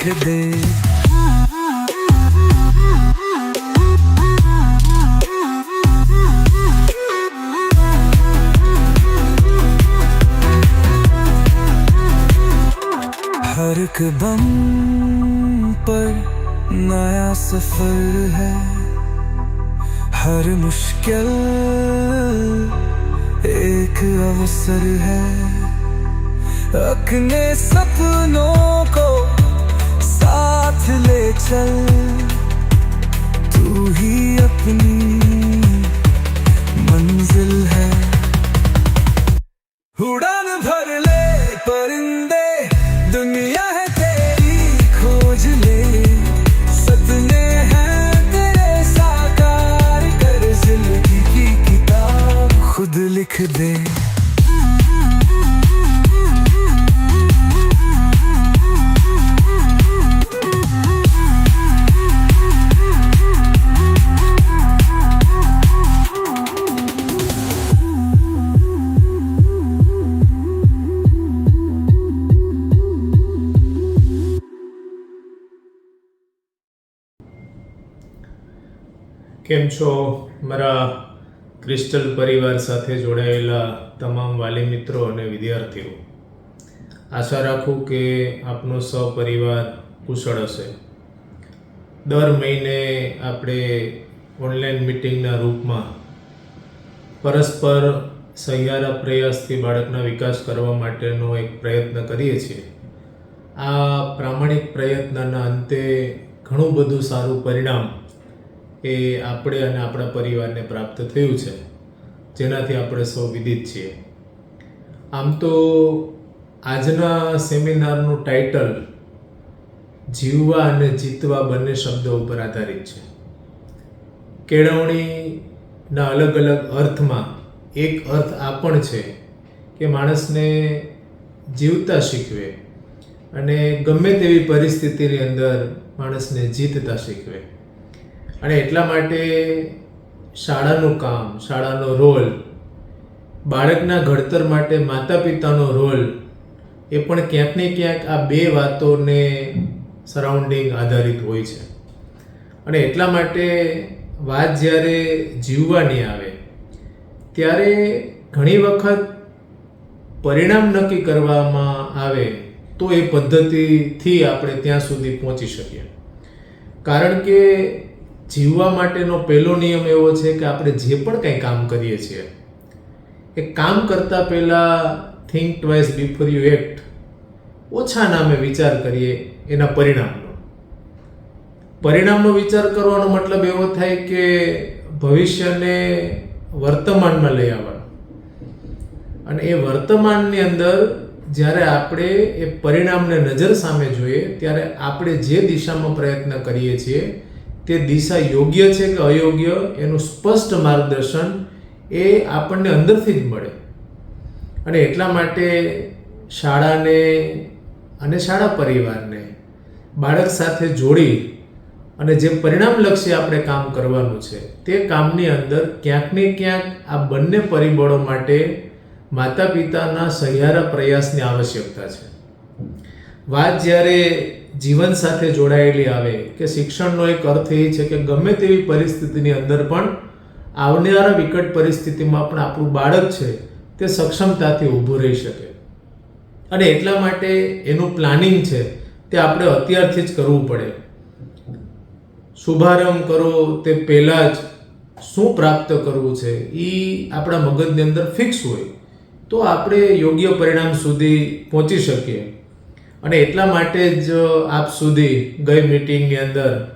लिख दे हर कदम पर नया सफर है हर मुश्किल एक अवसर है अपने सपनों को साथ ले चल। तू ही अपनी मंजिल है। उड़ान भर ले परिंदे, दुनिया है तेरी खोज ले। सपने हैं तेरे साकार कर ज़िंदगी की किताब, खुद लिख दे। કેમ છો? મારા ક્રિસ્ટલ પરિવાર સાથે જોડાયેલા તમામ વાલી મિત્રો અને વિદ્યાર્થીઓ. આશા રાખું કે આપનો સપરિવાર કુશળ હશે. દર મહિને આપણે ઓનલાઈન મિટિંગના રૂપમાં પરસ્પર સહિયારા પ્રયાસથી બાળકના વિકાસ કરવા માટેનો એક પ્રયત્ન કરીએ છીએ. આ પ્રામાણિક પ્રયત્નના અંતે ઘણું બધું સારું પરિણામ એ આપણે અને આપણા પરિવારને પ્રાપ્ત થયું છે. જેનાથી આપણે સૌ વિદિત છીએ. આમ તો આજના સેમિનારનું ટાઇટલ જીવવા અને જીતવા બંને શબ્દો ઉપર આધારિત છે. કેળવણીના અલગ અલગ અર્થમાં એક અર્થ આ પણ છે કે માણસને જીવતા શીખવે અને ગમે તેવી પરિસ્થિતિની અંદર માણસને જીતતા શીખવે. અને એટલા માટે શાળાનું કામ, શાળાનો રોલ, બાળકના ઘડતર માટે માતા પિતાનો રોલ, એ પણ ક્યાંક ને ક્યાંક આ બે વાતોને સરાઉન્ડિંગ આધારિત હોય છે. અને એટલા માટે વાત જ્યારે જીવવાની આવે, ત્યારે ઘણી વખત પરિણામ નક્કી કરવામાં આવે તો એ પદ્ધતિથી આપણે ત્યાં સુધી પહોંચી શકીએ. કારણ કે જીવવા માટેનો પહેલો નિયમ એવો છે કે આપણે જે પણ કંઈ કામ કરીએ છીએ, એ કામ કરતાં પહેલાં think twice before you act ઓછા નામે વિચાર કરીએ એના પરિણામનો. પરિણામનો વિચાર કરવાનો મતલબ એવો થાય કે ભવિષ્યને વર્તમાનમાં લઈ આવવાનું. અને એ વર્તમાનની અંદર જ્યારે આપણે એ પરિણામને નજર સામે જોઈએ, ત્યારે આપણે જે દિશામાં પ્રયત્ન કરીએ છીએ તે દિશા યોગ્ય છે કે અયોગ્ય? એનું સ્પષ્ટ માર્ગદર્શન એ આપણને અંદરથી જ મળે. અને એટલા માટે શાળાને અને શાળા પરિવારને, બાળક સાથે જોડી અને જે પરિણામલક્ષી આપણે કામ કરવાનું છે, તે કામની અંદર ક્યાંક ને ક્યાંક આ બંને પરિબળો માટે માતા પિતાના સહિયારા પ્રયાસની આવશ્યકતા છે. વાત જ્યારે જીવન સાથે જોડાયેલી આવે, કે શિક્ષણનો એક અર્થ એ છે કે ગમે તેવી પરિસ્થિતિની અંદર પણ આવનારા વિકટ પરિસ્થિતિમાં પણ આપણું બાળક છે, તે સક્ષમતાથી ઊભું રહી શકે. અને એટલા માટે એનું પ્લાનિંગ છે, તે આપણે અત્યારથી જ કરવું પડે. શુભારંભ કરો, તે પહેલાં જ શું પ્રાપ્ત કરવું છે એ આપણા મગજની અંદર ફિક્સ હોય, તો આપણે યોગ્ય પરિણામ સુધી પહોંચી શકીએ. અને એટલા માટે જ આપ સુધી ગઈ મિટિંગની અંદર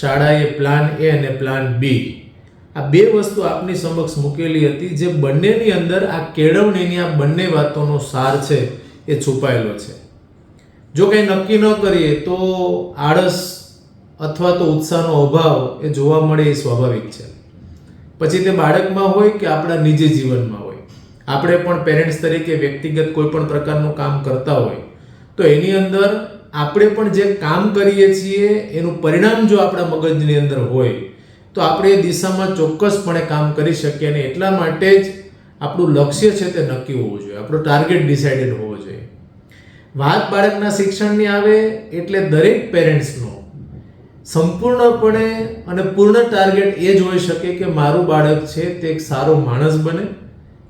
શાળાએ પ્લાન એ અને પ્લાન બી આ બે વસ્તુ આપની સમક્ષ મૂકેલી હતી જે બંનેની અંદર આ કેળવણીની આ બંને વાતોનો સાર છે એ છુપાયેલો છે. જો કંઈ નક્કી ન કરીએ તો આળસ અથવા તો ઉત્સાહનો અભાવ એ જોવા મળે એ સ્વાભાવિક છે. પછી તે બાળકમાં હોય કે આપણા નિજી જીવનમાં હોય. આપણે પણ પેરેન્ટ્સ તરીકે વ્યક્તિગત કોઈ પણ પ્રકારનું કામ કરતા હોય. તો એની અંદર આપણે પણ જે કામ કરીએ છીએ, એનું પરિણામ જો આપણા મગજની અંદર હોય, તો આપણે એ દિશામાં ચોક્કસપણે કામ કરી શકીએ અને એટલા માટે જ આપણું લક્ષ્ય છે તે નક્કી હોવું જોઈએ, આપણો ટાર્ગેટ ડિસાઇડેડ હોવો જોઈએ. વાત બાળકના શિક્ષણની આવે એટલે દરેક પેરેન્ટ્સનો સંપૂર્ણપણે અને પૂર્ણ ટાર્ગેટ એ જ હોઈ શકે કે મારું બાળક છે તે એક સારો માણસ બને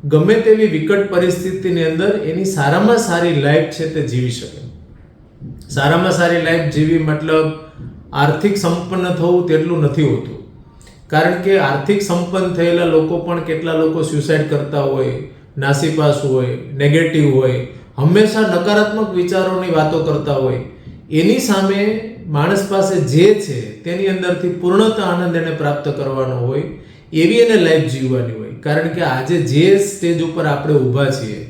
ગમે તેવી વિકટ પરિસ્થિતિની અંદર એની સારામાં સારી લાઈફ છે તે જીવી શકે. સારામાં સારી લાઈફ જીવી મતલબ આર્થિક સંપન્ન થવું તેટલું નથી હોતું. કારણ કે આર્થિક સંપન્ન થયેલા લોકો પણ કેટલા લોકો સ્યુસાઇડ કરતા હોય નાસીપાસ હોય નેગેટિવ હોય, હંમેશા નકારાત્મક વિચારોની વાતો કરતા હોય. એની સામે માણસ પાસે જે છે તેની અંદરથી પૂર્ણતા આનંદ એને પ્રાપ્ત કરવાનો હોય, એવી એને લાઈફ જીવવાની હોય. કારણ કે આજે જે સ્ટેજ ઉપર આપણે ઊભા છીએ,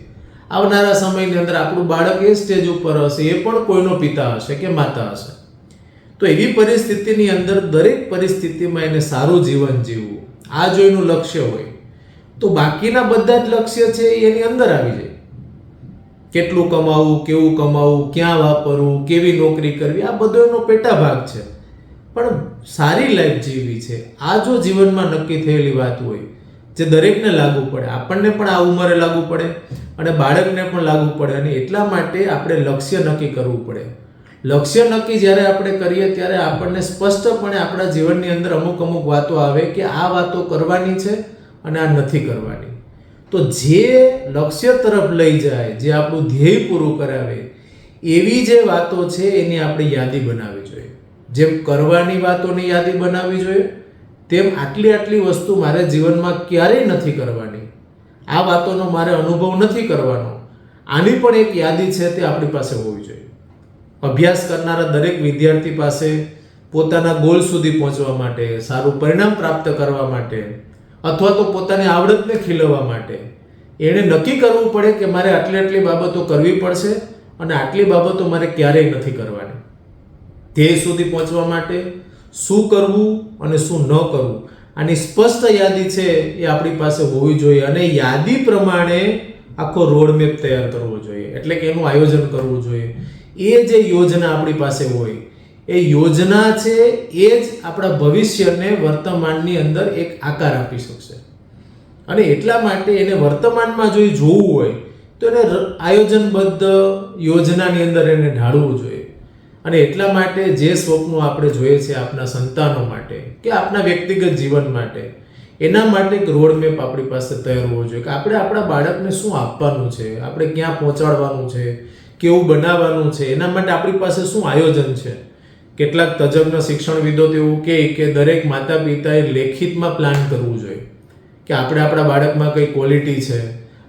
આવનારા સમયની અંદર આપણું બાળક એ સ્ટેજ ઉપર હશે, એ પણ કોઈનો પિતા હશે કે માતા હશે. તો એવી પરિસ્થિતિની અંદર દરેક પરિસ્થિતિમાં એને સારું જીવન જીવવું, આ જો એનું લક્ષ્ય હોય, તો બાકીના બધા જ લક્ષ્ય છે એની અંદર આવી જાય. કેટલું કમાવું, કેવું કમાવું, ક્યાં વાપરવું, કેવી નોકરી કરવી, આ બધો એનો પેટા ભાગ છે. પણ સારી લાઈફ જીવવી છે. આ જો જીવનમાં નક્કી થયેલી વાત હોય જે દરેકને લાગુ પડે. આપણને પણ આ ઉંમરે લાગુ પડે અને બાળકને પણ લાગુ પડે અને એટલા માટે આપણે લક્ષ્ય નક્કી કરવું પડે. લક્ષ્ય નક્કી જ્યારે આપણે કરીએ ત્યારે આપણને સ્પષ્ટપણે આપણા જીવનની અંદર અમુક અમુક વાતો આવે કે આ વાતો કરવાની છે અને આ નથી કરવાની. તો જે લક્ષ્ય તરફ લઈ જાય, જે આપણું ધ્યેય પૂરું કરાવે, એવી જે વાતો છે એની આપણે યાદી બનાવવી જોઈએ. જેમ કરવાની વાતોની યાદી બનાવવી જોઈએ તેમ આટલી આટલી વસ્તુ મારે જીવનમાં ક્યારેય નથી કરવાની. આ વાતોનો મારે અનુભવ નથી કરવાનો. આની પણ એક યાદી છે તે આપણી પાસે હોવી જોઈએ. અભ્યાસ કરનારા દરેક વિદ્યાર્થી પાસે પોતાના ગોલ સુધી પહોંચવા માટે, સારું પરિણામ પ્રાપ્ત કરવા માટે, અથવા તો પોતાની આવડતને ખીલવવા માટે, એણે નક્કી કરવું પડે કે મારે આટલી આટલી બાબતો કરવી પડશે અને આટલી બાબતો મારે ક્યારેય નથી કરવાની. ધ્યેય સુધી પહોંચવા માટે શું કરવું અને શું ન કરવું આની સ્પષ્ટ યાદી છે એ આપણી પાસે હોવી જોઈએ અને યાદી પ્રમાણે આખો રોડમેપ તૈયાર કરવો જોઈએ. એટલે કે એનું આયોજન કરવું જોઈએ. એ જે યોજના આપણી પાસે હોય, એ યોજના છે એ જ આપણા ભવિષ્યને વર્તમાનની અંદર એક આકાર આપી શકશે. અને એટલા માટે એને વર્તમાનમાં જો જોવું હોય, તો એને આયોજનબદ્ધ યોજનાની અંદર એને ઢાળવું જોઈએ. અને એટલા માટે જે સ્વપ્નો આપણે જોઈએ છે આપના સંતાનો માટે કે આપણા વ્યક્તિગત જીવન માટે, એના માટે એક રોડમેપ આપણી પાસે તૈયાર હોવો જોઈએ કે આપણે આપણા બાળકને શું આપવાનું છે, આપણે ક્યાં પહોંચાડવાનું છે, કેવું બનાવવાનું છે, એના માટે આપણી પાસે શું આયોજન છે? કેટલાક તજજ્ઞ શિક્ષણવિદો તો એવું કહે કે દરેક માતા પિતાએ લેખિતમાં પ્લાન કરવું જોઈએ કે આપણે આપણા બાળકમાં કઈ ક્વોલિટી છે,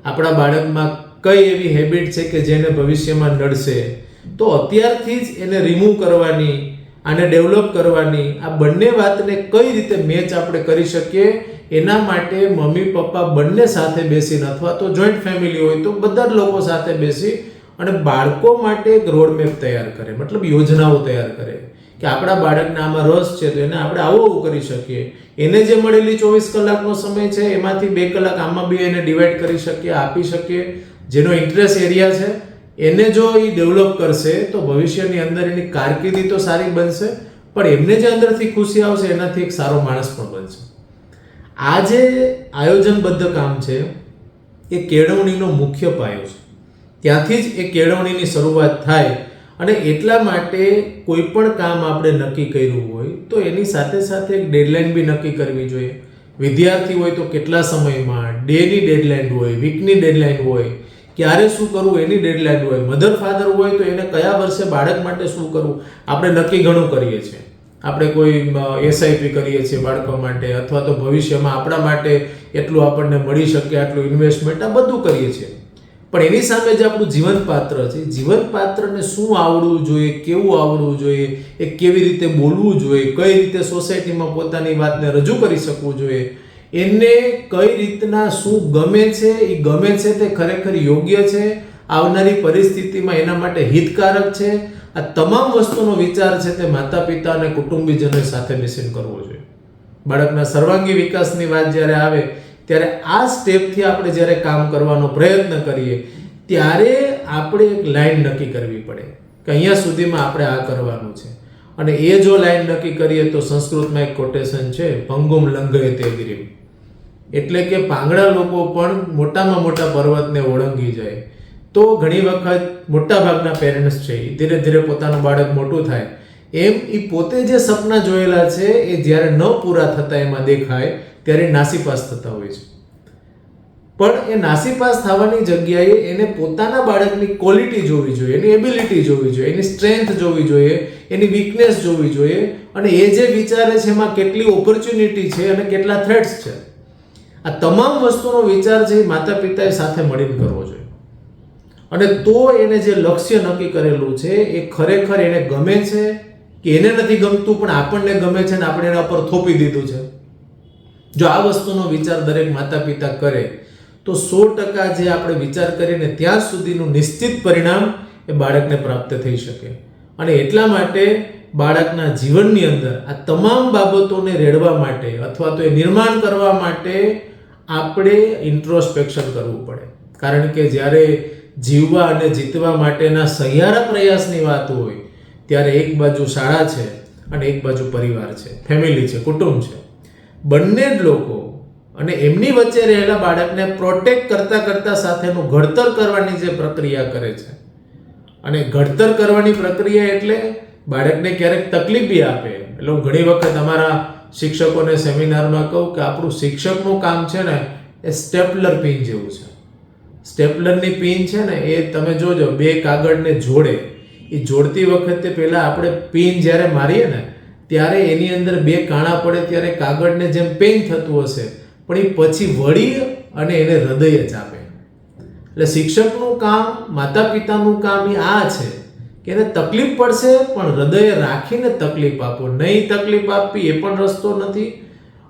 આપણા બાળકમાં કઈ એવી હેબિટ છે કે જેને ભવિષ્યમાં નડશે તો અત્યારથી જ એને રિમૂવ કરવાની આને ડેવલપ કરવાની આ બંને વાતને કઈ રીતે મેચ આપણે કરી શકીએ એના માટે મમ્મી, પપ્પા બંને સાથે બેસીને અથવા તો જોઈન્ટ ફેમિલી હોય તો બધા જ લોકો સાથે બેસી અને બાળકો માટે એક રોડમેપ તૈયાર કરે, મતલબ યોજનાઓ તૈયાર કરે કે આપણા બાળકને આમાં રસ છે તો એને આપણે આવું આવું કરી શકીએ. એને જે મળેલી ચોવીસ કલાકનો સમય છે એમાંથી બે કલાક આમાં બી એને ડિવાઈડ કરી શકીએ, આપી શકીએ. જેનો ઇન્ટરેસ્ટ એરિયા છે એને જો એ ડેવલપ કરશે, તો ભવિષ્યની અંદર એની કારકિર્દી તો સારી બનશે, પણ એમને જે અંદરથી ખુશી આવશે, એનાથી એક સારો માણસ પણ બનશે. આ જે આયોજનબદ્ધ કામ છે, એ કેળવણીનો મુખ્ય પાયો છે. ત્યાંથી જ એ કેળવણીની શરૂઆત થાય, અને એટલા માટે કોઈ પણ કામ આપણે નક્કી કર્યું હોય, તો એની સાથે સાથે એક ડેડલાઇન બી નક્કી કરવી જોઈએ. વિદ્યાર્થી હોય તો કેટલા સમયમાં, ડેની ડેડલાઇન હોય વીકની ડેડલાઇન હોય ક્યારે શું કરવું એની ડેડલાઇન હોય મધર ફાધર હોય તો એને કયા વર્ષે બાળક માટે શું કરવું? આપણે નક્કી ઘણું કરીએ છીએ. આપણે કોઈ એસઆઈપી કરીએ છીએ બાળકો માટે અથવા તો ભવિષ્યમાં આપણા માટે એટલું આપણને મળી શકે, આટલું ઇન્વેસ્ટમેન્ટ આ બધું કરીએ છીએ. પણ એની સામે જે આપણું જીવનપાત્ર છે, જીવનપાત્રને શું આવડવું જોઈએ, કેવું આવડવું જોઈએ, એ કેવી રીતે બોલવું જોઈએ, કઈ રીતે સોસાયટીમાં પોતાની વાતને રજૂ કરી શકવું જોઈએ એને કઈ રીતના શું ગમે છે એ ગમે છે તે ખરેખર યોગ્ય છે, આવનારી પરિસ્થિતિમાં એના માટે હિતકારક છે. આ તમામ વસ્તુનો વિચાર છે તે માતા પિતા અને કુટુંબીજનો સાથે મિશન કરવો જોઈએ. બાળકના સર્વાંગી વિકાસની વાત જ્યારે આવે, ત્યારે આ સ્ટેપથી આપણે જ્યારે કામ કરવાનો પ્રયત્ન કરીએ, ત્યારે આપણે એક લાઈન નક્કી કરવી પડે કે અહીંયા સુધીમાં આપણે આ કરવાનું છે. અને એ જો લાઈન નક્કી કરીએ તો સંસ્કૃતમાં એક કોટેશન છે, ભંગુમ લંઘય તે ગિરિમ. એટલે કે ભાંગડા લોકો પણ મોટામાં મોટા પર્વતને ઓળંગી જાય. તો ઘણી વખત મોટાભાગના પેરેન્ટ્સ છે એ ધીરે ધીરે પોતાનું બાળક મોટું થાય. એમ એ પોતે જે સપના જોયેલા છે એ જ્યારે ન પૂરા થતા એમાં દેખાય ત્યારે નાસીપાસ થતા હોય છે. પણ એ નાસીપાસ થવાની જગ્યાએ એને પોતાના બાળકની ક્વોલિટી જોવી જોઈએ, એની એબિલિટી જોવી જોઈએ, એની સ્ટ્રેન્થ જોવી જોઈએ, એની વીકનેસ જોવી જોઈએ અને એ જે વિચારે છે એમાં કેટલી ઓપોર્ચ્યુનિટી છે અને કેટલા થ્રેટ્સ છે. આ તમામ વસ્તુનો વિચાર છે માતા પિતાએ સાથે મળીને કરવો જોઈએ. અને તો એને જે લક્ષ્ય નક્કી કરેલું છે, એ ખરેખર એને ગમે છે કે એને નથી ગમતું, પણ આપણને ગમે છે ને આપણે એના પર થોપી દીધું છે. જો આ વસ્તુનો વિચાર દરેક માતા પિતા કરે, તો સો ટકા જે આપણે વિચાર કરીને ત્યાં સુધીનું નિશ્ચિત પરિણામ એ બાળકને પ્રાપ્ત થઈ શકે. અને એટલા માટે બાળકના જીવનની અંદર આ તમામ બાબતોને રેડવા માટે અથવા તો એ નિર્માણ કરવા માટે આપણે ઇન્ટ્રોસ્પેક્શન કરવું પડે. કારણ કે જ્યારે જીવવા અને જીતવા માટેના સહિયારા પ્રયાસની વાત હોય, ત્યારે એક બાજુ શાળા છે અને એક બાજુ પરિવાર છે. ફેમિલી છે, કુટુંબ છે. બંને જ લોકો અને એમની વચ્ચે રહેલા બાળકને પ્રોટેક્ટ કરતાં કરતાં સાથેનું ઘડતર કરવાની જે પ્રક્રિયા કરે છે. અને ઘડતર કરવાની પ્રક્રિયા એટલે બાળકને ક્યારેક તકલીફ બી આપે. એટલે હું ઘણી વખત અમારા શિક્ષકોને સેમિનારમાં કહું કે આપણું શિક્ષકનું કામ છે ને એ સ્ટેપલર પિન જેવું છે. સ્ટેપલરની પિન છે ને એ તમે જોજો, બે કાગળને જોડે. એ જોડતી વખતે પહેલાં આપણે પિન જ્યારે મારીએ ને, ત્યારે એની અંદર બે કાણા પડે ત્યારે કાગળને જેમ પેઇન થતું હશે, પણ એ પછી વળી અને એને હૃદય જ આપે. એટલે શિક્ષકનું કામ માતા પિતાનું કામ એ આ છે. કે એને તકલીફ પડશે, પણ હૃદય રાખીને તકલીફ આપો. નહીં તકલીફ આપવી એ પણ રસ્તો નથી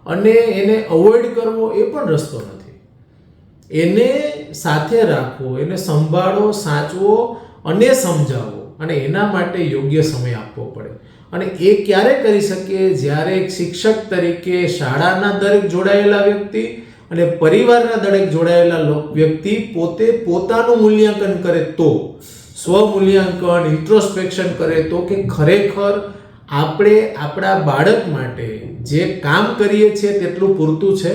અને એને અવોઇડ કરવો એ પણ રસ્તો નથી. એને સાથે રાખવો, એને સંભાળો, સાચવો અને સમજાવો અને એના માટે યોગ્ય સમય આપવો પડે. અને એ ક્યારે કરી શકીએ? જ્યારે એક શિક્ષક તરીકે શાળાના દરેક જોડાયેલા વ્યક્તિ અને પરિવારના દરેક જોડાયેલા વ્યક્તિ પોતે પોતાનું મૂલ્યાંકન કરે તો સ્વ મૂલ્યાંકન ઇન્ટ્રોસ્પેક્શન કરે તો કે ખરેખર આપણે આપણા બાળક માટે જે કામ કરીએ છીએ તેટલું પૂરતું છે?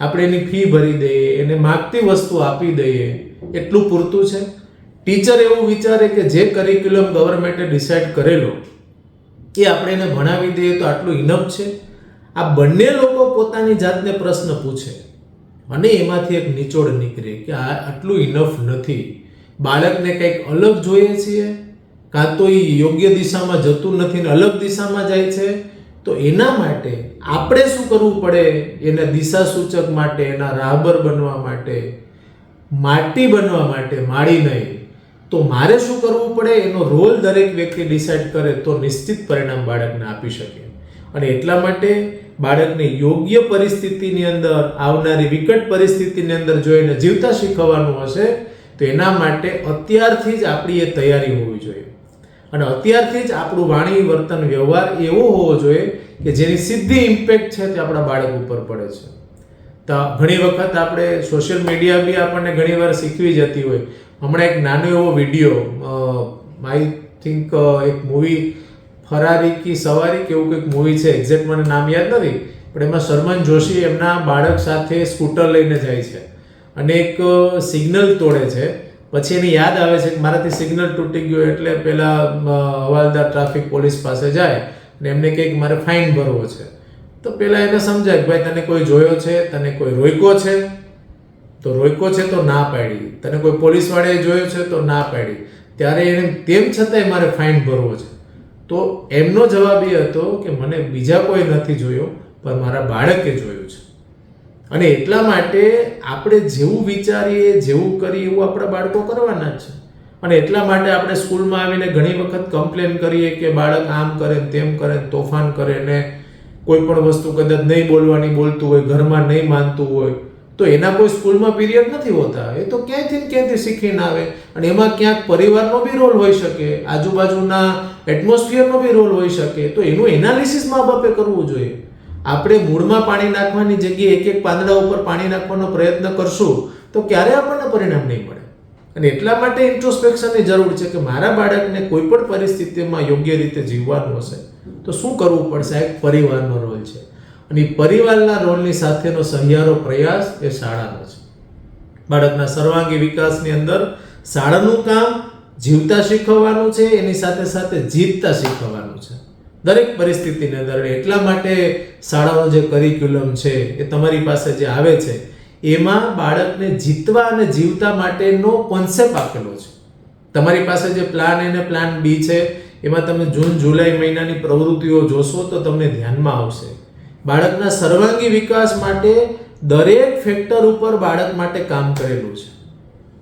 આપણે એની ફી ભરી દઈએ, એને માગતી વસ્તુ આપી દઈએ, એટલું પૂરતું છે? ટીચર એવું વિચારે કે જે કરિક્યુલમ ગવર્મેન્ટે ડિસાઇડ કરેલો, એ આપણે એને ભણાવી દઈએ તો આટલું ઇનફ છે? આ બંને લોકો પોતાની જાતને પ્રશ્ન પૂછે. અને એમાંથી એક નિચોડ નીકળે કે આ આટલું ઇનફ નથી. બાળકને કંઈક અલગ જોઈએ છીએ? કાં તો એ યોગ્ય દિશામાં જતું નથી ને અલગ દિશામાં જાય છે? તો એના માટે આપણે શું કરવું પડે એના દિશા સૂચક માટે, એના રાહબર બનવા માટે, માટી બનવા માટે, માળી નહીં? તો મારે શું કરવું પડે? એનો રોલ દરેક વ્યક્તિ ડિસાઈડ કરે તો નિશ્ચિત પરિણામ બાળકને આપી શકે. અને એટલા માટે બાળકને યોગ્ય પરિસ્થિતિની અંદર, આવનારી વિકટ પરિસ્થિતિની અંદર જો એને જીવતા શીખવવાનું હશે તો એના માટે અત્યારથી જ આપણી એ તૈયારી હોવી જોઈએ. અને અત્યારથી જ આપણું વાણી વર્તન વ્યવહાર એવો હોવો જોઈએ કે જેની સીધી ઇમ્પેક્ટ છે તે આપણા બાળક ઉપર પડે છે. તો ઘણી વખત આપણે સોશિયલ મીડિયા બી આપણને ઘણીવાર શીખવી જતી હોય. હમણાં એક નાનો એવો વીડિયો આઈ થિંક એક મૂવી ફરારી કી સવારી કે એવું કંઈક મૂવી છે એક્ઝેક્ટ મને નામ યાદ નથી, પણ એમાં શર્મન જોશી એમના બાળક સાથે સ્કૂટર લઈને જાય છે. અને એક સિગ્નલ તોડે છે. પછી એને યાદ આવે છે કે મારાથી સિગ્નલ તૂટી ગયો એટલે પહેલાં હવાલદાર ટ્રાફિક પોલીસ પાસે જાય અને એમને કંઈક મારે ફાઇન ભરવો છે. તો પહેલાં એને સમજાય કે ભાઈ તને કોઈ જોયો છે, તને કોઈ રોક્યો છે? તો રોક્યો છે તો ના પાડી. તને કોઈ પોલીસવાળાએ જોયો છે તો ના પાડી. ત્યારે એને તેમ છતાંય મારે ફાઇન ભરવો છે. તો એમનો જવાબ એ હતો કે મને બીજા કોઈ નથી જોયો, પણ મારા બાળકે જોયું છે. અને એટલા માટે આપણે જેવું વિચારીએ, જેવું કરીએ એવું આપણા બાળકો કરવાના જ છે. અને એટલા માટે આપણે સ્કૂલમાં આવીને ઘણી વખત કમ્પ્લેન કરીએ કે બાળક આમ કરે તેમ કરે તોફાન કરે ને કોઈ પણ વસ્તુ કદાચ નહીં બોલવાની બોલતું હોય, ઘરમાં નહીં માનતું હોય, તો એના કોઈ સ્કૂલમાં પીરિયડ નથી હોતા. એ તો ક્યાંયથી ને ક્યાંયથી શીખીને આવે? અને એમાં ક્યાંક પરિવારનો બી રોલ હોઈ શકે, આજુબાજુના એટમોસ્ફિયરનો બી રોલ હોઈ શકે. તો એનું એનાલિસિસ મા બાપે કરવું જોઈએ. આપણે મૂળમાં પાણી નાખવાની જગ્યાએ એક એક પાંદડા ઉપર પાણી નાખવાનો પ્રયત્ન કરશું, તો ક્યારે આપણને પરિણામ નહીં મળે? અને એટલા માટે ઇન્ટ્રોસ્પેક્શનની જરૂર છે કે મારા બાળકને કોઈ પણ પરિસ્થિતિમાં યોગ્ય રીતે જીવવાનું હશે, તો શું કરવું પડશે? એક પરિવારનો રોલ છે. અને પરિવારના રોલની સાથેનો સહિયારો પ્રયાસ એ શાળાનો છે. બાળકના સર્વાંગી વિકાસની અંદર શાળાનું કામ જીવતા શીખવવાનું છે, એની સાથે સાથે જીતતા શીખવવાનું છે. દરેક પરિસ્થિતિની અંદર એટલા માટે શાળાઓ જે કરિક્યુલમ છે, એ તમારી પાસે જે આવે છે, એમાં બાળકને જીતવા અને જીવતા માટેનો કોન્સેપ્ટ આપેલો છે. તમારી પાસે જે પ્લાન એને પ્લાન બી છે, એમાં તમે જૂન, જુલાઈ મહિનાની પ્રવૃત્તિઓ જોશો તો તમને ધ્યાનમાં આવશે. બાળકના સર્વાંગી વિકાસ માટે દરેક ફેક્ટર ઉપર બાળક માટે કામ કરેલું છે.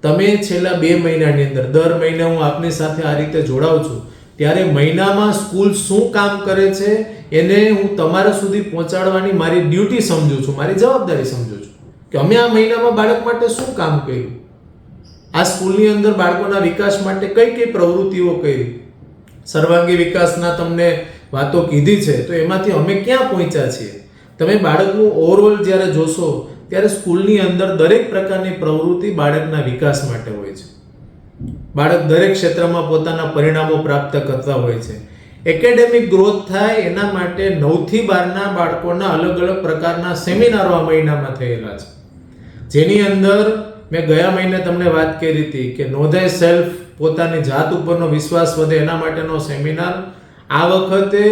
તમે છેલ્લા બે મહિનાની અંદર, દર મહિને હું આપની સાથે આ રીતે જોડાઉં છું. ત્યારે મહિનામાં સ્કૂલ શું કામ કરે છે, એને હું તમારા સુધી પહોંચાડવાની મારી ડ્યુટી સમજું છું, મારી જવાબદારી સમજુ છું. કે અમે આ મહિનામાં બાળક માટે શું કામ કર્યું? આ સ્કૂલની અંદર બાળકોના વિકાસ માટે કઈ કઈ પ્રવૃત્તિઓ કરી? સર્વાંગી વિકાસના તમને વાતો કીધી છે, તો એમાંથી અમે ક્યાં પહોંચ્યા છીએ? તમે બાળકનું ઓવરઓલ જ્યારે જોશો, ત્યારે સ્કૂલની અંદર દરેક પ્રકારની પ્રવૃત્તિ બાળકના વિકાસ માટે હોય છે. બાળક દરેક ક્ષેત્રમાં પોતાના પરિણામો પ્રાપ્ત કરતા હોય છે. એકેડેમિક ગ્રોથ થાય એના માટે નવથી બારના બાળકોના અલગ અલગ પ્રકારના સેમિનારો આ મહિનામાં થયેલા છે. જેની અંદર મેં ગયા મહિને તમને વાત કરી હતી કે નોંધાય સેલ્ફ પોતાની જાત ઉપરનો વિશ્વાસ વધે એના માટેનો સેમિનાર. આ વખતે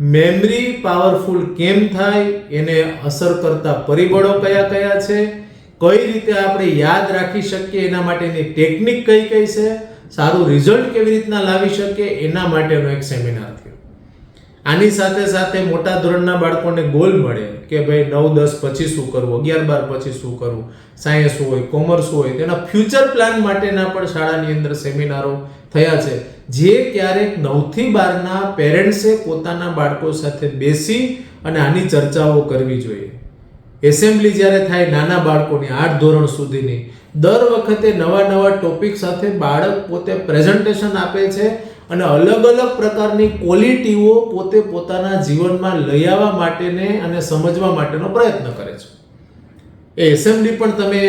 મેમરી પાવરફુલ કેમ થાય, એને અસર કરતા પરિબળો કયા કયા છે કઈ રીતે આપણે યાદ રાખી શકીએ, એના માટેની ટેકનિક કઈ કઈ છે, સારું રિઝલ્ટ કેવી રીતના લાવી શકીએ, એના માટેનો એક સેમિનાર થયો. આની સાથે સાથે મોટા ધોરણના બાળકોને ગોલ મળે કે ભાઈ નવ, દસ પછી શું કરવું, અગિયાર, બાર પછી શું કરવું સાયન્સ હોય કોમર્સ હોય, તેના ફ્યુચર પ્લાન માટેના પણ શાળાની અંદર સેમિનારો થયા છે. જે ક્યારેક નવથી બારના પેરેન્ટ્સે પોતાના બાળકો સાથે બેસી અને આની ચર્ચાઓ કરવી જોઈએ. એસેમ્બલી જ્યારે થાય નાના બાળકોની આઠ ધોરણ સુધીની, દર વખતે નવા નવા ટોપિક સાથે બાળક પોતે પ્રેઝન્ટેશન આપે છે અને અલગ અલગ પ્રકારની ક્વોલિટીઓ પોતે પોતાના જીવનમાં લઈ આવવા માટેને અને સમજવા માટેનો પ્રયત્ન કરે છે. એ એસેમ્બલી પણ તમે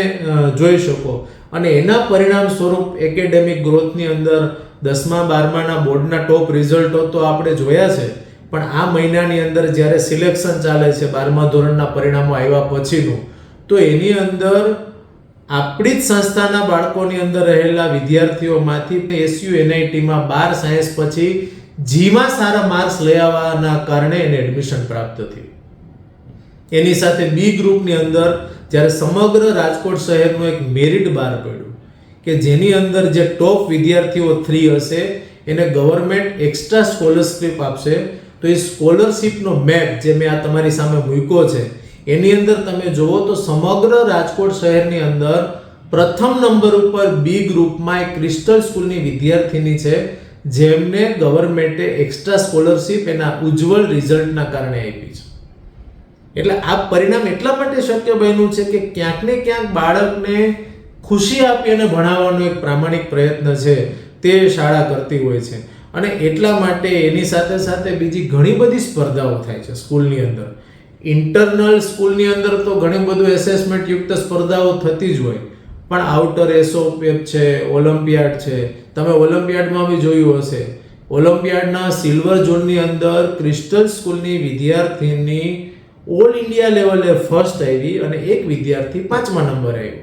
જોઈ શકો. અને એના પરિણામ સ્વરૂપ એકેડેમિક ગ્રોથની અંદર દસમા બારમાના બોર્ડના ટોપ રિઝલ્ટો તો આપણે જોયા છે. પણ આ મહિનાની અંદર જ્યારે સિલેક્શન ચાલે છે, બારમા ધોરણના પરિણામો આવ્યા પછીનું, તો એની અંદર આપણી જ સંસ્થાના બાળકોની અંદર રહેલા વિદ્યાર્થીઓમાંથી એસયુ એનઆઈટીમાં બાર સાયન્સ પછી જીમાં સારા માર્ક્સ લઈ આવવાના કારણે એને એડમિશન પ્રાપ્ત થયું. એની સાથે બી ગ્રુપની અંદર જ્યારે સમગ્ર રાજકોટ શહેરનું એક મેરિટ બહાર પડ્યું કે જેની અંદર જે ટોપ વિદ્યાર્થીઓ થ્રી હશે, એને ગવર્મેન્ટ એક્સ્ટ્રા સ્કોલરશિપ આપશે તો એ સ્કોલરશિપનો મેપ જે મેં આ તમારી સામે મૂક્યો છે, એની અંદર તમે જુઓ તો સમગ્ર રાજકોટ શહેરની અંદર પ્રથમ નંબર ઉપર બી ગ્રુપમાં એક ક્રિસ્ટલ સ્કૂલની વિદ્યાર્થીની છે, જેમને ગવર્મેન્ટે એક્સ્ટ્રા સ્કોલરશિપ એના ઉજ્જવળ રિઝલ્ટના કારણે આપી છે. એટલે આ પરિણામ એટલા માટે શક્ય બન્યું છે કે ક્યાંક ને ક્યાંક બાળકને ખુશી આપી અને ભણાવવાનો એક પ્રામાણિક પ્રયત્ન છે, તે શાળા કરતી હોય છે. અને એટલા માટે એની સાથે સાથે બીજી ઘણી બધી સ્પર્ધાઓ થાય છે સ્કૂલની અંદર. ઇન્ટરનલ સ્કૂલની અંદર તો ઘણી બધું એસેસમેન્ટ યુક્ત સ્પર્ધાઓ થતી જ હોય. પણ આઉટર એસોપેપ છે ઓલિમ્પિયાડ છે. તમે ઓલિમ્પિયાડમાં બી જોયું હશે. ઓલિમ્પિયાડના સિલ્વર ઝોનની અંદર ક્રિસ્ટલ સ્કૂલની વિદ્યાર્થીની ઓલ ઇન્ડિયા લેવલે ફર્સ્ટ આવી અને એક વિદ્યાર્થી પાંચમા નંબર આવ્યો.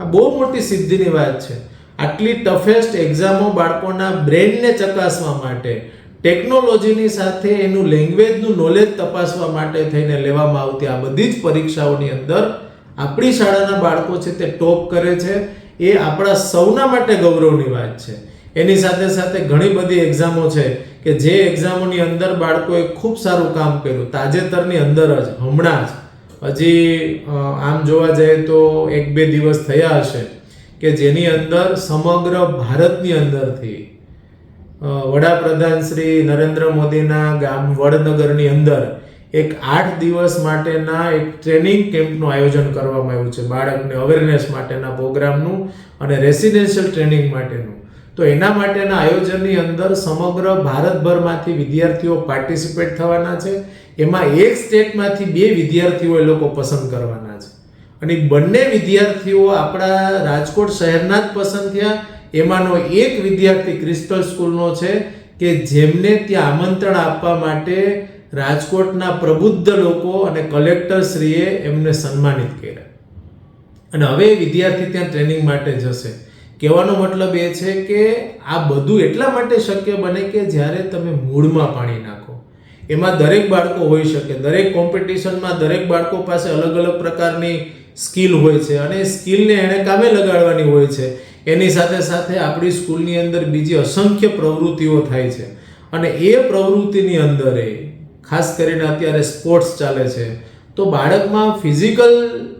આ બહુ મોટી સિદ્ધિની વાત છે. આટલી ટફેસ્ટ એક્ઝામો બાળકોના બ્રેનને ચકાસવા માટે ટેકનોલોજીની સાથે એનું લેંગ્વેજનું નોલેજ તપાસવા માટે થઈને લેવામાં આવતી આ બધી જ પરીક્ષાઓની અંદર આપણી શાળાના બાળકો છે તે ટોપ કરે છે. એ આપણા સૌના માટે ગૌરવની વાત છે. એની સાથે સાથે ઘણી બધી એક્ઝામો છે કે જે એક્ઝામોની અંદર બાળકોએ ખૂબ સારું કામ કર્યું. તાજેતરની અંદર જ, હમણાં જ. હજી આમ જોવા જઈએ તો એક બે દિવસ થયા હશે. કે જેની અંદર સમગ્ર ભારતની અંદરથી વડાપ્રધાન શ્રી નરેન્દ્ર મોદીના ગામ વડનગરની અંદર એક આઠ દિવસ માટેના એક ટ્રેનિંગ કેમ્પનું આયોજન કરવામાં આવ્યું છે, બાળકને અવેરનેસ માટેના પ્રોગ્રામનું અને રેસિડેન્શિયલ ટ્રેનિંગ માટેનું. તો એના માટેના આયોજનની અંદર સમગ્ર ભારતભરમાંથી વિદ્યાર્થીઓ પાર્ટિસિપેટ થવાના છે. એમાં એક સ્ટેટમાંથી બે વિદ્યાર્થીઓ એ લોકો પસંદ કરવાના છે. અને બંને વિદ્યાર્થીઓ આપણા રાજકોટ શહેરના જ પસંદ થયા. એમાંનો એક વિદ્યાર્થી ક્રિસ્ટલ સ્કૂલનો છે કે જેમને ત્યાં આમંત્રણ આપવા માટે રાજકોટના પ્રબુદ્ધ લોકો અને કલેક્ટરશ્રીએ એમને સન્માનિત કર્યા. અને હવે વિદ્યાર્થી ત્યાં ટ્રેનિંગ માટે જશે. કહેવાનો મતલબ એ છે કે આ બધું એટલા માટે શક્ય બને કે જ્યારે તમે મૂળમાં પાણી નાખો. એમાં દરેક બાળકો હોઈ શકે. દરેક કોમ્પિટિશનમાં દરેક બાળકો પાસે અલગ અલગ પ્રકારની સ્કિલ હોય છે અને સ્કિલને એણે કામે લગાડવાની હોય છે. એની સાથે સાથે આપણી સ્કૂલની અંદર બીજી અસંખ્ય પ્રવૃત્તિઓ થાય છે. અને એ પ્રવૃત્તિની અંદર ખાસ કરીને અત્યારે સ્પોર્ટ્સ ચાલે છે, તો બાળકમાં ફિઝિકલ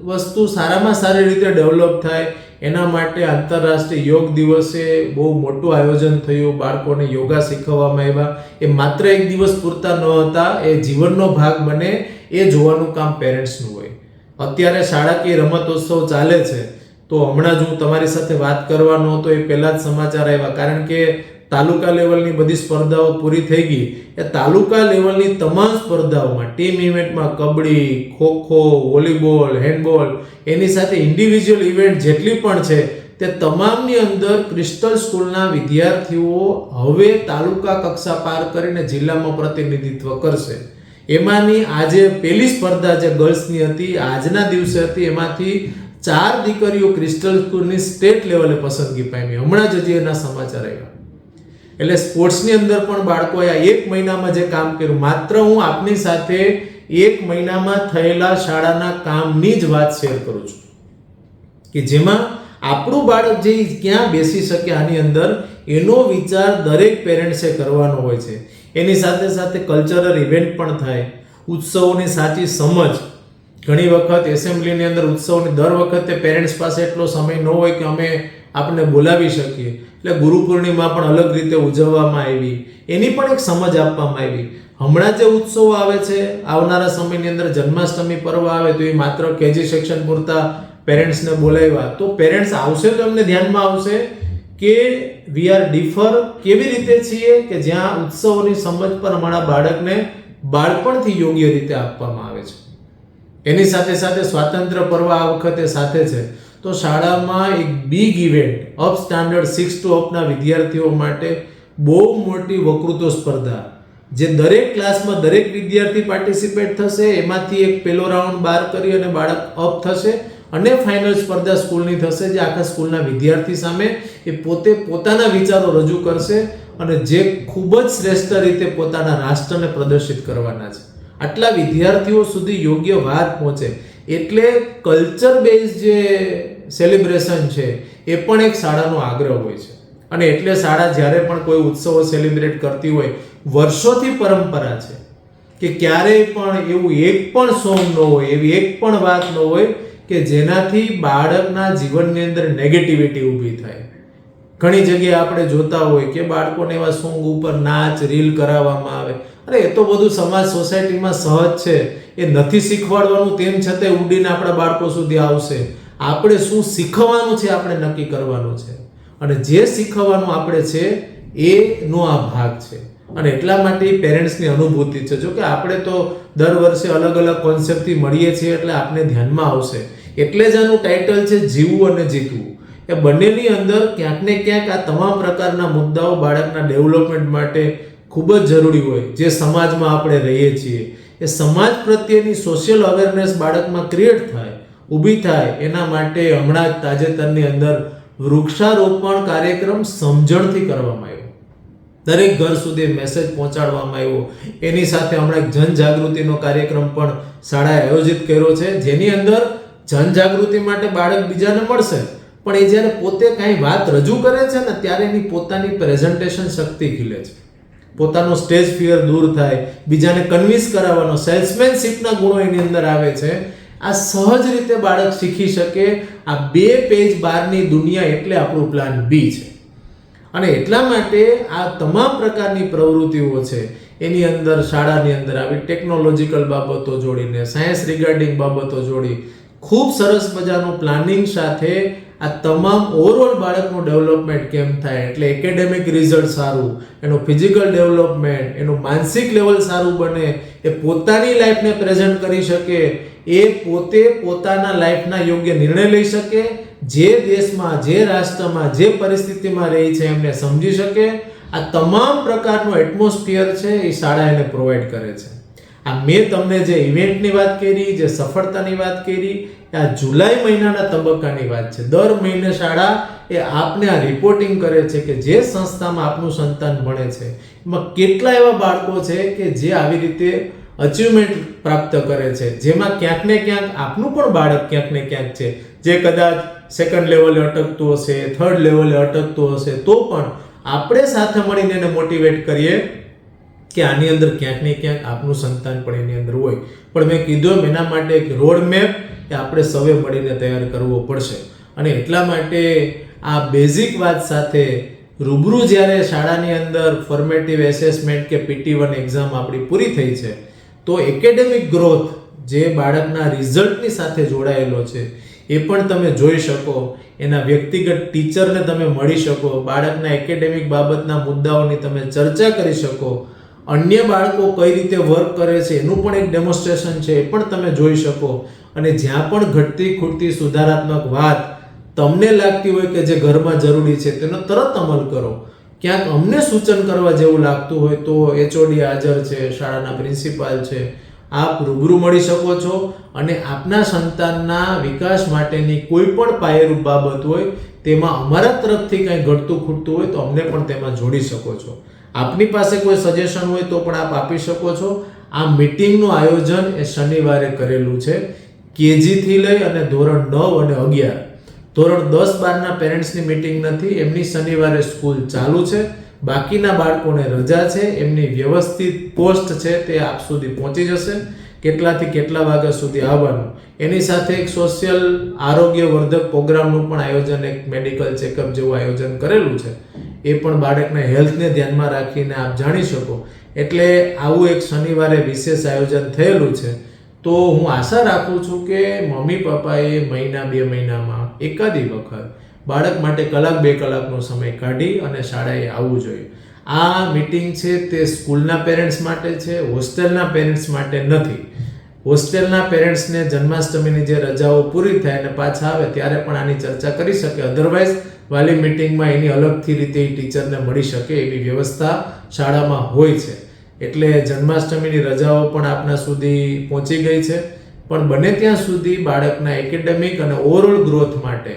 વસ્તુ સારામાં સારી રીતે ડેવલપ થાય એના માટે આંતરરાષ્ટ્રીય યોગ દિવસે બહુ મોટું આયોજન થયું. બાળકોને યોગા શીખવવામાં આવ્યા. એ માત્ર એક દિવસ પૂરતા ન હતા, એ જીવનનો ભાગ બને એ જોવાનું કામ પેરેન્ટ્સનું હોય. અત્યારે શાળાકીય રમતોત્સવ ચાલે છે. તો હમણાં જ હું તમારી સાથે વાત કરવાનો હતો, એ પહેલાં જ સમાચાર આવ્યા. કારણ કે તાલુકા લેવલની બધી સ્પર્ધાઓ પૂરી થઈ ગઈ. એ તાલુકા લેવલની તમામ સ્પર્ધાઓમાં ટીમ ઇવેન્ટમાં કબડ્ડી, ખોખો, વોલીબોલ હેન્ડબોલ એની સાથે ઇન્ડિવિજ્યુઅલ ઇવેન્ટ જેટલી પણ છે, તે તમામની અંદર ક્રિસ્ટલ સ્કૂલના વિદ્યાર્થીઓ હવે તાલુકા કક્ષા પાર કરીને જિલ્લામાં પ્રતિનિધિત્વ કરશે. એમાંની આજે પહેલી સ્પર્ધા જે ગર્લ્સની હતી, આજના દિવસે હતી, એમાંથી ચાર દીકરીઓ ક્રિસ્ટલ સ્કૂલની સ્ટેટ લેવલે પસંદગી પામી. હમણાં જ હજી એના સમાચાર આવ્યા. એટલે સ્પોર્ટ્સની અંદર પણ બાળકોએ આ એક મહિનામાં જે કામ કર્યું, માત્ર હું આપની સાથે એક મહિનામાં થયેલા શાળાના કામની જ વાત શેર કરું છું. કે જેમાં આપણું બાળક જે ક્યાં બેસી શકે આની અંદર, એનો વિચાર દરેક પેરેન્ટ્સે કરવાનો હોય છે. એની સાથે સાથે કલ્ચરલ ઇવેન્ટ પણ થાય, ઉત્સવોની સાચી સમજ. ઘણી વખત એસેમ્બલીની અંદર ઉત્સવની દર વખતે પેરેન્ટ્સ પાસે એટલો સમય ન હોય કે અમે આપણને બોલાવી શકીએ. એટલે ગુરુ પૂર્ણિમા પણ અલગ રીતે ઉજવવામાં આવી. એની પણ એક સમજ આપવામાં આવી. હમણાં જે ઉત્સવો આવે છે, આવનારા સમયની અંદર જન્માષ્ટમી પર્વ આવે તો એ માત્ર કેજી સેક્શન પૂરતા પેરેન્ટ્સને બોલાવ્યા. તો પેરેન્ટ્સ આવશે તો એમને ધ્યાનમાં આવશે કે વી આર ડિફર કેવી રીતે છીએ કે જ્યાં ઉત્સવોની સમજ પર અમારા બાળકને બાળપણથી યોગ્ય રીતે આપવામાં આવે છે. એની સાથે સાથે સ્વાતંત્ર્ય પર્વ આ વખતે સાથે છે. તો શાળામાં એક big event up standard six to અપના વિદ્યાર્થીઓ માટે બહુ મોટી વકૃત્વ સ્પર્ધા. જે દરેક ક્લાસમાં દરેક વિદ્યાર્થી પાર્ટિસિપેટ થશે, એમાંથી એક પેલો રાઉન્ડ બાર કરી અને બાળક અપ થશે અને ફાઇનલ સ્પર્ધા સ્કૂલની થશે, જે આખા સ્કૂલના વિદ્યાર્થી સામે એ પોતે પોતાના વિચારો રજૂ કરશે અને જે ખૂબ જ શ્રેષ્ઠ રીતે પોતાના રાષ્ટ્રને પ્રદર્શિત કરવાના છે. આટલા વિદ્યાર્થીઓ સુધી યોગ્ય વાત પહોંચે. એટલે કલ્ચર બેઝ જે સેલિબ્રેશન છે, એ પણ એક શાળાનો આગ્રહ હોય છે. અને એટલે શાળા જ્યારે પણ કોઈ ઉત્સવો સેલિબ્રેટ કરતી હોય, વર્ષોથી પરંપરા છે કે ક્યારેય પણ એવું એક પણ સોંગ ન હોય, એવી એક પણ વાત ન હોય કે જેનાથી બાળકના જીવનની અંદર નેગેટિવિટી ઊભી થાય. ઘણી જગ્યાએ આપણે જોતા હોય કે બાળકોને એવા સોંગ ઉપર નાચ રીલ કરાવવામાં આવે. અરે, એ તો બધું સમાજ સોસાયટીમાં સહજ છે. એ નથી શીખવાડવાનું, તેમ છતાં ઉડીને આપણા બાળકો સુધી આવશે. આપણે શું શીખવાનું છે આપણે નક્કી કરવાનું છે. અને જે શીખવવાનું આપણે છે, એનો આ ભાગ છે. અને એટલા માટે પેરેન્ટ્સની અનુભૂતિ છે. જો કે આપણે તો દર વર્ષે અલગ અલગ કોન્સેપ્ટથી મળીએ છીએ એટલે આપણે ધ્યાનમાં આવશે. એટલે જ આનું ટાઇટલ છે, જીવવું અને જીતવું. એ બંનેની અંદર ક્યાંક ને ક્યાંક આ તમામ પ્રકારના મુદ્દાઓ બાળકના ડેવલપમેન્ટ માટે ખૂબ જ જરૂરી હોય. જે સમાજમાં આપણે રહીએ છીએ. એ સમાજ પ્રત્યેની સોશિયલ અવેરનેસ બાળકમાં ક્રિએટ થાય. ઊભી થાય. એના માટે હમણાં જ તાજેતરની અંદર વૃક્ષારોપણ કાર્યક્રમ સમજણથી કરવામાં આવ્યો. દરેક ઘર સુધી મેસેજ પહોંચાડવામાં આવ્યો. એની સાથે હમણાં એક જનજાગૃતિનો કાર્યક્રમ પણ શાળાએ આયોજિત કર્યો છે. જેની અંદર જનજાગૃતિ માટે બાળક બીજાને મળશે. પણ એ જ્યારે પોતે કાંઈ વાત રજૂ કરે છે ને ત્યારે એની પોતાની પ્રેઝન્ટેશન શક્તિ ખીલે છે. પોતાનો સ્ટેજ ફિયર દૂર થાય. બીજાને કન્વિન્સ કરાવવાનો સેલ્સમેનશીપના ગુણો એની અંદર આવે છે. આ સહજ રીતે બાળક શીખી શકે આ બે પેજ બહારની દુનિયા એટલે આપણું પ્લાન બી છે. અને એટલા માટે આ તમામ પ્રકારની પ્રવૃત્તિઓ છે, એની અંદર શાળાની અંદર આવી ટેકનોલોજીકલ બાબતો જોડીને સાયન્સ રિગાર્ડિંગ બાબતો જોડી ખૂબ સરસ મજાનું પ્લાનિંગ સાથે આ તમામ ઓવરઓલ બાળકનું ડેવલપમેન્ટ કેમ થાય? એટલે એકેડેમિક રિઝલ્ટ સારું, એનું ફિઝિકલ ડેવલપમેન્ટ એનું માનસિક લેવલ સારું બને, એ પોતાની લાઈફને પ્રેઝન્ટ કરી શકે, એ પોતે પોતાના લાઈફના યોગ્ય નિર્ણય લઈ શકે, જે દેશમાં, જે રાષ્ટ્રમાં, જે પરિસ્થિતિમાં રહી છે એમને સમજી શકે. આ તમામ પ્રકારનું એટમોસ્ફિયર છે, એ શાળા એને પ્રોવાઈડ કરે છે. આ મેં તમને જે ઇવેન્ટની વાત કરી, જે સફળતાની વાત કરી આ જુલાઈ મહિનાના તબક્કાની વાત છે. દર મહિને શાળા એ આપને આ રિપોર્ટિંગ કરે છે કે જે સંસ્થામાં આપનું સંતાન ભણે છે. એમાં કેટલા એવા બાળકો છે કે જે આવી રીતે અચીવમેન્ટ પ્રાપ્ત કરે છે. જેમાં ક્યાંક ને ક્યાંક આપનું પણ બાળક ક્યાંક ને ક્યાંક છે. જે કદાચ સેકન્ડ લેવલે અટકતું હશે થર્ડ લેવલે અટકતું હશે, તો પણ આપણે સાથે મળીને એને મોટિવેટ કરીએ કે આની અંદર ક્યાંક ને ક્યાંક આપનું સંતાન પણ એની અંદર હોય. પણ મેં કીધું એમ, એના માટે એક રોડ મેપ એ આપણે સૌએ મળીને તૈયાર કરવો પડશે. અને એટલા માટે આ બેઝિક વાત સાથે રૂબરૂ જ્યારે શાળાની અંદર ફોર્મેટિવ એસેસમેન્ટ કે પીટી વન એક્ઝામ આપણી પૂરી થઈ છે, તો એકેડેમિક ગ્રોથ જે બાળકના રિઝલ્ટની સાથે જોડાયેલો છે, એ પણ તમે જોઈ શકો. એના વ્યક્તિગત ટીચરને તમે મળી શકો. બાળકના એકેડેમિક બાબતના મુદ્દાઓની તમે ચર્ચા કરી શકો. અન્ય બાળકો કઈ રીતે વર્ક કરે છે, એનું પણ એક ડેમોન્સ્ટ્રેશન છે, એ પણ તમે જોઈ શકો. અને જ્યાં પણ ઘટતી ખૂટતી સુધારાત્મક વાત તમને લાગતી હોય કે જે ઘરમાં જરૂરી છે, તેનો તરત અમલ કરો. ક્યાંક અમને સૂચન કરવા જેવું લાગતું હોય તો એચઓડી હાજર છે, શાળાના પ્રિન્સિપાલ છે, આપ રૂબરૂ મળી શકો છો. અને આપના સંતાનના વિકાસ માટેની કોઈ પણ પાયેરૂપ બાબત હોય, તેમાં અમારા તરફથી કંઈ ઘટતું ખૂટતું હોય તો અમને પણ તેમાં જોડી શકો છો. આપની પાસે કોઈ સજેશન હોય તો પણ આપ આપી શકો છો. આ મિટિંગનું આયોજન એ શનિવારે કરેલું છે. કેજીથી લઈ અને ધોરણ નવ અને અગિયાર. ધોરણ દસ બારના પેરેન્ટ્સની મિટિંગ નથી, એમની શનિવારે સ્કૂલ ચાલુ છે. બાકીના બાળકોને રજા છે, એમની વ્યવસ્થિત પોસ્ટ છે તે આપ સુધી પહોંચી જશે. કેટલાથી કેટલા વાગ્યા સુધી આવવાનું? એની સાથે એક સોશિયલ આરોગ્ય વર્ધક પ્રોગ્રામનું પણ આયોજન, એક મેડિકલ ચેકઅપ જેવું આયોજન કરેલું છે. એ પણ બાળકના હેલ્થને ધ્યાનમાં રાખીને આપ જાણી શકો. એટલે આવું એક શનિવારે વિશેષ આયોજન થયેલું છે. તો હું આશા રાખું છું કે મમ્મી પપ્પાએ મહિના બે મહિનામાં એકાદી વખત બાળક માટે કલાક બે કલાકનો સમય કાઢી અને શાળાએ આવવું જોઈએ. આ મિટિંગ છે તે સ્કૂલના પેરેન્ટ્સ માટે છે, હોસ્ટેલના પેરેન્ટ્સ માટે નથી. હોસ્ટેલના પેરેન્ટ્સને જન્માષ્ટમીની જે રજાઓ પૂરી થાય અને પાછા આવે ત્યારે પણ આની ચર્ચા કરી શકે. અધરવાઇઝ વાલી મિટિંગમાં એની અલગથી રીતે એ ટીચરને મળી શકે એવી વ્યવસ્થા શાળામાં હોય છે. એટલે જન્માષ્ટમીની રજાઓ પણ આપના સુધી પહોંચી ગઈ છે. પણ બને ત્યાં સુધી બાળકના એકેડેમિક અને ઓવરઓલ ગ્રોથ માટે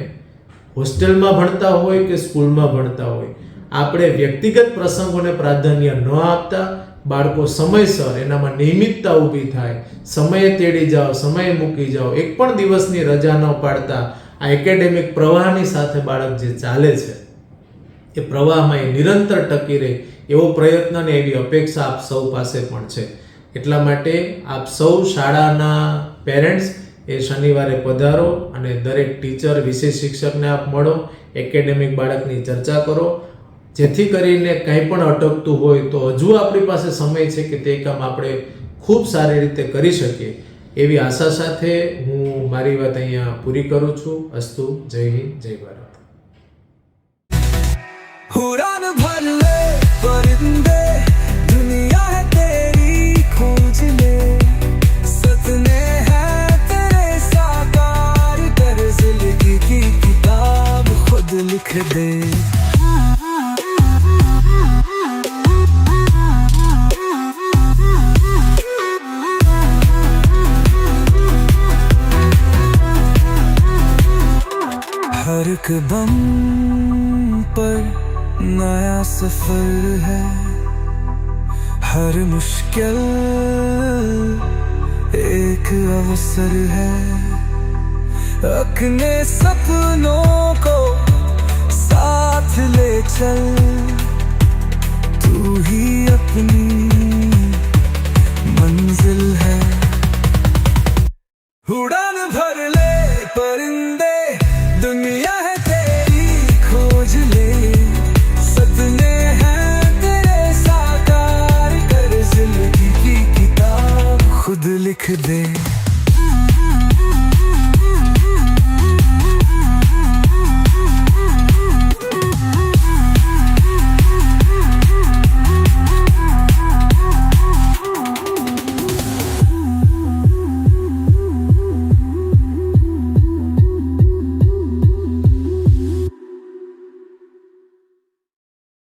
હોસ્ટેલમાં ભણતા હોય કે સ્કૂલમાં ભણતા હોય, આપણે વ્યક્તિગત પ્રસંગોને પ્રાધાન્ય ન આપતા બાળકો સમયસર એનામાં નિયમિતતા ઊભી થાય, સમયે તેડી જાઓ, સમયે મૂકી જાઓ, એક પણ દિવસની રજા ન પાડતા આ એકેડેમિક પ્રવાહની સાથે બાળક જે ચાલે છે, એ પ્રવાહમાં એ નિરંતર ટકી રહે એવો પ્રયત્ન ને એવી અપેક્ષા આપ સૌ પાસે પણ છે. એટલા માટે આપ સૌ શાળાના પેરેન્ટ્સ એ શનિવારે પધારો અને દરેક ટીચર, વિશેષ શિક્ષકને આપ મળો, એકેડેમિક બાળકની ચર્ચા કરો જેથી કરીને કંઈ પણ અટકતું હોય તો હજુ આપણી પાસે સમય છે કે તે કામ આપણે ખૂબ સારી રીતે કરી શકીએ એવી આશા સાથે હું મારી વાત અહીંયા પૂરી કરું છું અસ્તુ જય હિન્દ જય ભારત उड़ान भर ले परिंदे दुनिया है तेरी खोज ले सपने हैं तेरे साकार कर जिंदगी की किताब खुद लिख दे हर कदम पर नया सफ़र है। हर मुश्किल एक अवसर है। अपने सपनों को साथ ले चल। तू ही अपनी मंजिल है। उड़ान ਲਿਖ ਦੇ